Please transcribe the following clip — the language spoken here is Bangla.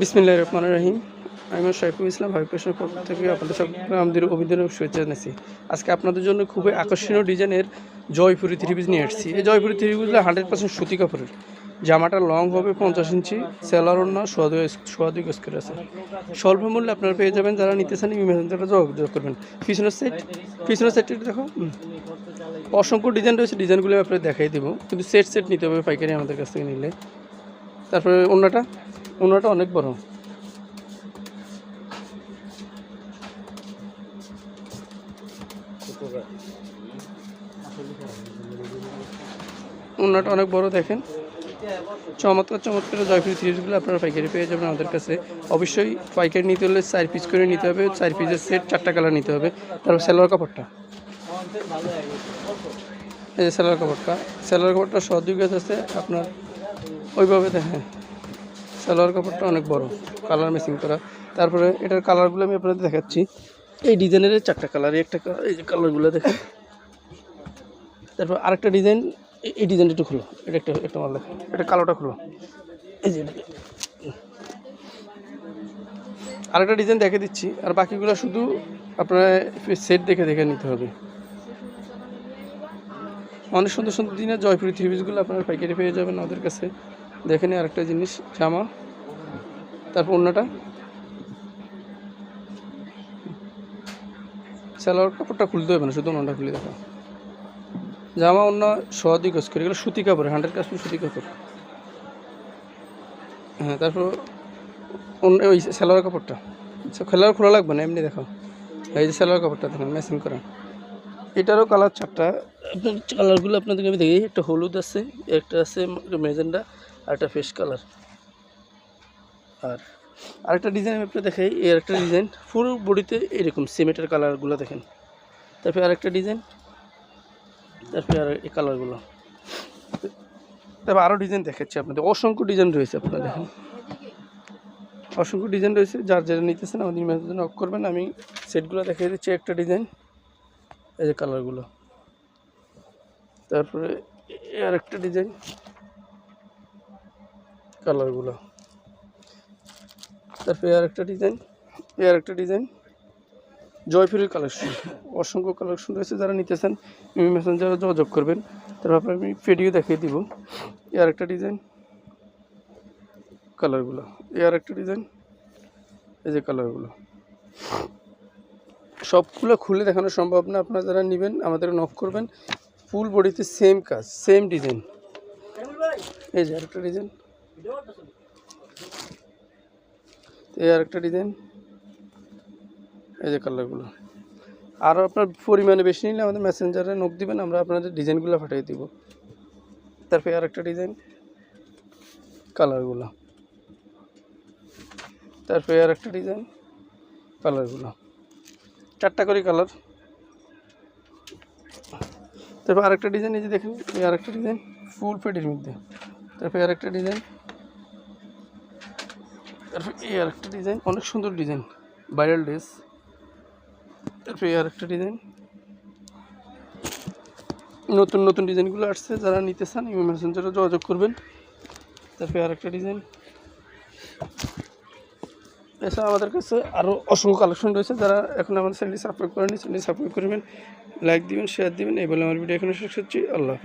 বিসমিল্লাহ রহমান রহিম। আমি সাইফুল ইসলাম, ভাবি পেশনের পক্ষ থেকে আপনাদের সকলকে আমাদের অভিনন্দন শুভেচ্ছা জানাচ্ছি। আজকে আপনাদের জন্য খুবই আকর্ষণীয় ডিজাইনের জয়পুরি থ্রি পিস নিয়ে এসেছি এই জয়পুরি থ্রি পিসগুলো হান্ড্রেড পার্সেন্ট সুতি কাপড়ের। জামাটা লং হবে পঞ্চাশ ইঞ্চি সেলার অন্য সোয়া দুই গজ করে আছে। স্বল্প মূল্যে আপনারা পেয়ে যাবেন, যারা নিতে চান ইমেজেন্টারে যোগাযোগ করবেন। পিছনের সেট পিছনের সেটটি দেখো অসংখ্য ডিজাইন রয়েছে, ডিজাইনগুলো আপনাদের দেখাই দেবো। কিন্তু সেট সেট নিতে হবে পাইকারি আমাদের কাছ থেকে নিলে। তারপরে অন্যটা অন্যটা অনেক বড়। অন্যটা অনেক বড় দেখেন। চমৎকার চমৎকার জয়পুরি সিরিজগুলো আপনারা পাইকারি পেয়ে যাবেন আমাদের কাছে। অবশ্যই পাইকারি নিতে হলে চার পিস করে নিতে হবে, চার পিসের সেট চারটা কালার নিতে হবে। তারপর সেলোয়ার কাপড়টা। এই যে সেলোয়ার কাপড়টা। সেলোয়ার কাপড়টা সহযোগ আছে, আপনার ওইভাবে দেখেন। সালোয়ার কাপড়টা অনেক বড় কালার ম্যাচিং করা। তারপরে এটার কালারগুলো আমি আপনাদের দেখাচ্ছি। এই ডিজাইনের চারটা কালার একটা এই যে কালারগুলো দেখেন। তারপর আরেকটা ডিজাইন এই ডিজাইনটা একটু খুলো এটা একটা একটা মাল দেখেন। এটা কালোটা খুলো এই যে আরেকটা ডিজাইন দেখে দিচ্ছি। আর বাকিগুলো শুধু আপনার সেট দেখে দেখে নিতে হবে। অনেক সুন্দর সুন্দর দিনের জয়পুরি থ্রি পিসগুলো আপনারা পাইকারি পেয়ে যাবেন ওদের কাছে। দেখে নিই আরেকটা জিনিস, জামা। তারপর অন্যটা সালোয়ার কাপড়টা খুলতে হবে না, শুধু অন্যটা খুলে দেখো। জামা অন্য সহদি কাজ করে, এগুলো সুতি কাপড়, হান্ড্রেড কাশ্মীর সুতি কাপড়। হ্যাঁ তারপর অন্য ওই সালোয়ার কাপড়টা। খেলার খোলা লাগবে না, এমনি দেখো এই যে সালোয়ার কাপড়টা দেখুন ম্যাচিং করা। এটারও কালার চারটা। আপনার কালারগুলো আপনাদেরকে আমি দেখি একটা হলুদ আছে, একটা আছে মেজেন্ডা আর একটা ফেস কালার আর আরেকটা ডিজাইন আমি আপনার দেখাই এর একটা ডিজাইন পুরো বডিতে এরকম সিমেন্টের কালারগুলো দেখেন। তারপরে আরেকটা ডিজাইন তারপরে আর এই কালারগুলো তারপর আরও ডিজাইন দেখাচ্ছি আপনাদের। অসংখ্য ডিজাইন রয়েছে আপনারা দেখেন অসংখ্য ডিজাইন রয়েছে। যার যেটা নিতেছেন আমাদের ইমেজের জন্য অফ করবেন। আমি সেটগুলো দেখিয়ে দিচ্ছি একটা ডিজাইন এই যে কালারগুলো তারপরে এ আর একটা ডিজাইন কালারগুলো তারপরে আর একটা ডিজাইন এ আর একটা ডিজাইন। জয়পুরের কালেকশন অসংখ্য কালেকশন রয়েছে যারা নিতেছেন মিমি মেসেঞ্জারে যোগাযোগ করবেন। তারপর আমি ভিডিও দেখিয়ে দিব। এ আর একটা ডিজাইন কালারগুলো এ আর একটা ডিজাইন, এই যে কালারগুলো সবগুলো খুলে দেখানো সম্ভব না, আপনারা যারা নেবেন, আমাদের নক করবেন। ফুল বডিতে সেম কাজ সেম ডিজাইন এই যে আরেকটা ডিজাইন এই আরেকটা ডিজাইন এই যে কালারগুলো আরও আপনার পরিমাণে বেশি নিলে আমাদের মেসেঞ্জারে নক দিবেন, আমরা আপনাদের ডিজাইনগুলো পাঠিয়ে দিব। তারপরে আরেকটা ডিজাইন কালারগুলো তারপরে আরেকটা ডিজাইন কালারগুলো চারটা করে কালার তারপর আরেকটা ডিজাইন এই যে দেখেন, এই আরেকটা ডিজাইন ফুল পেডির মধ্যে। তারপরে আরেকটা ডিজাইন তারপর এই আরেকটা ডিজাইন, অনেক সুন্দর ডিজাইন ভাইরাল ড্রেস তারপরে এই আরেকটা ডিজাইন। নতুন নতুন ডিজাইনগুলো আসছে, যারা নিতে চান ইমেল মেসেঞ্জারে যোগাযোগ করবেন। তারপরে আরেকটা ডিজাইন। এছাড়া আমাদের কাছে আরও অসংখ্য কালেকশন রয়েছে, যারা এখন আমাদের চ্যানেলটি সাবস্ক্রাইব করেনি চ্যানেলটি সাবস্ক্রাইব করবেন লাইক দিবেন শেয়ার দিবেন, এই বলে আমার ভিডিও এখানে শেষ করছি। আল্লাহ হাফেজ।